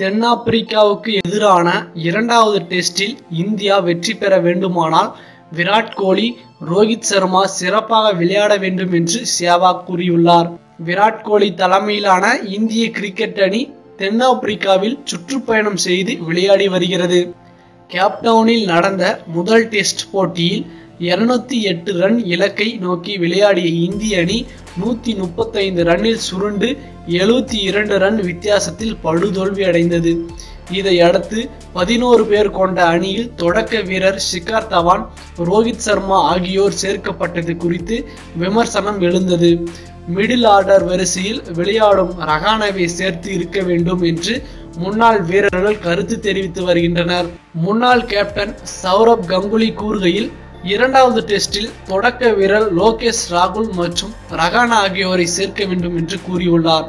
தென்னாப்பிரிக்காவுக்கு எதிரான இரண்டாவது டெஸ்டில் இந்தியா வெற்றி பெற வேண்டுமானால் விராட் கோலி ரோஹித் சர்மா சிறப்பாக விளையாட வேண்டும் என்று சேவாக் கூறியுள்ளார். விராட் கோலி தலைமையிலான இந்திய கிரிக்கெட் அணி தென்னாப்பிரிக்காவில் சுற்றுப்பயணம் செய்து விளையாடி வருகிறது. கேப்டவுனில் நடந்த முதல் டெஸ்ட் போட்டியில் இருநூத்தி எட்டு ரன் இலக்கை நோக்கி விளையாடிய இந்திய அணி நூத்தி முப்பத்தைந்து ரன்னில் சுருண்டு எழுபத்தி இரண்டு ரன் வித்தியாசத்தில் படுதோல்வி அடைந்தது. இதையடுத்து பதினோரு பேர் கொண்ட அணியில் தொடக்க வீரர் ஷிகார் தவான் ரோஹித் சர்மா ஆகியோர் சேர்க்கப்பட்டது குறித்து விமர்சனம் எழுந்தது. மிடில் ஆர்டர் வரிசையில் விளையாடும் ரகானவை சேர்த்து இருக்க வேண்டும் என்று முன்னாள் வீரர்கள் கருத்து தெரிவித்து வருகின்றனர். முன்னாள் கேப்டன் சௌரப் கங்குலி கூறுகையில் இரண்டாவது டெஸ்டில் தொடக்க வீரர் லோகேஷ் ராகுல் மற்றும் ரகானா ஆகியோரை சேர்க்க வேண்டும் என்று கூறியுள்ளார்.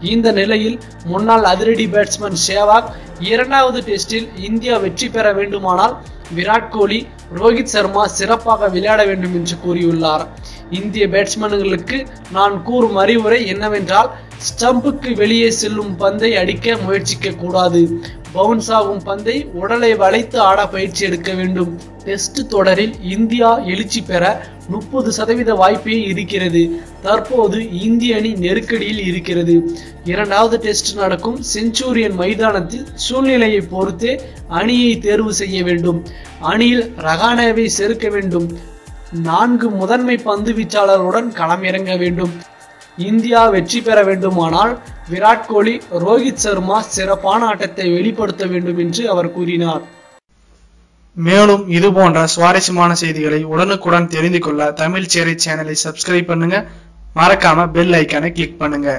இந்த நிலையில் முன்னாள் அதிரடி பேட்ஸ்மேன் சேவாக் இரண்டாவது டெஸ்டில் இந்தியா வெற்றி பெற வேண்டுமானால் விராட் கோலி ரோஹித் சர்மா சிறப்பாக விளையாட வேண்டும் என்று கூறியுள்ளார். இந்திய பேட்ஸ்மேன்களுக்கு நான் கூறும் அறிவுரை என்னவென்றால் ஸ்டம்புக்கு வெளியே செல்லும் பந்தை அடிக்க முயற்சிக்க கூடாது. பவுன்ஸ் ஆகும் பந்தை உடலை வளைத்து ஆட பயிற்சி எடுக்க வேண்டும். டெஸ்ட் தொடரில் இந்தியா எழுச்சி பெற முப்பது சதவீத வாய்ப்பே இருக்கிறது. தற்போது இந்திய அணி நெருக்கடியில் இருக்கிறது. இரண்டாவது டெஸ்ட் நடக்கும் செஞ்சுரியன் மைதானத்தில் சூழ்நிலையை பொறுத்தே அணியை தேர்வு செய்ய வேண்டும். அணியில் ரகானேவை சேர்க்க வேண்டும். நான்கு முதன்மை பந்து வீச்சாளருடன் களமிறங்க வேண்டும். இந்தியா வெற்றி பெற வேண்டுமானால் விராட் கோலி ரோஹித் சர்மா சிறப்பான ஆட்டத்தை வெளிப்படுத்த வேண்டும் என்று அவர் கூறினார். மேலும் இது போன்ற சுவாரஸ்யமான செய்திகளை உடனுக்குடன் தெரிந்து கொள்ள தமிழ் சேரை சேனலை சப்ஸ்கிரைப் பண்ணுங்க. மறக்காம பெல் ஐக்கானை கிளிக் பண்ணுங்க.